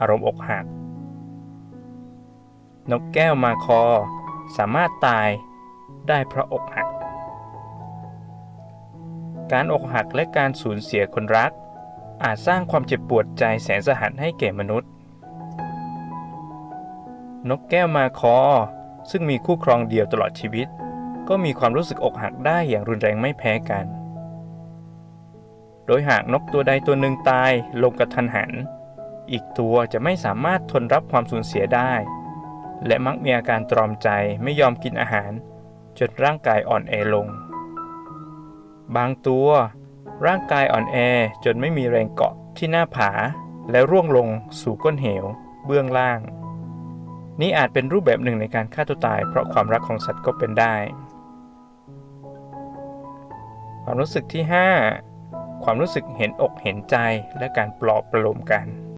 อารมณ์อกหัก นกแก้วมาคอ สามารถตายได้เพราะอกหัก การอกหักและการสูญเสียคนรัก อาจสร้างความเจ็บปวดใจแสนสาหัสให้แก่มนุษย์ นกแก้วมาคอ ซึ่งมีคู่ครองเดียวตลอดชีวิต ก็มีความรู้สึกอกหักได้อย่างรุนแรงไม่แพ้กัน โดยหากนกตัวใดตัวหนึ่งตายลงกระทันหัน อีกตัวจะไม่สามารถทนรับความสูญเสียได้ และมักมีอาการตรอมใจไม่ยอมกินอาหาร จนร่างกายอ่อนแอลง บางตัว ร่างกายอ่อนแอจนไม่มีแรงเกาะที่หน้าผา และร่วงลงสู่ก้นเหว เบื้องล่าง นี่อาจเป็นรูปแบบหนึ่งในการฆ่าตัวตาย เพราะความรักของสัตว์ก็เป็นได้ ความรู้สึกที่ 5 ความรู้สึกเห็นอกเห็นใจและการปลอบประโลมกัน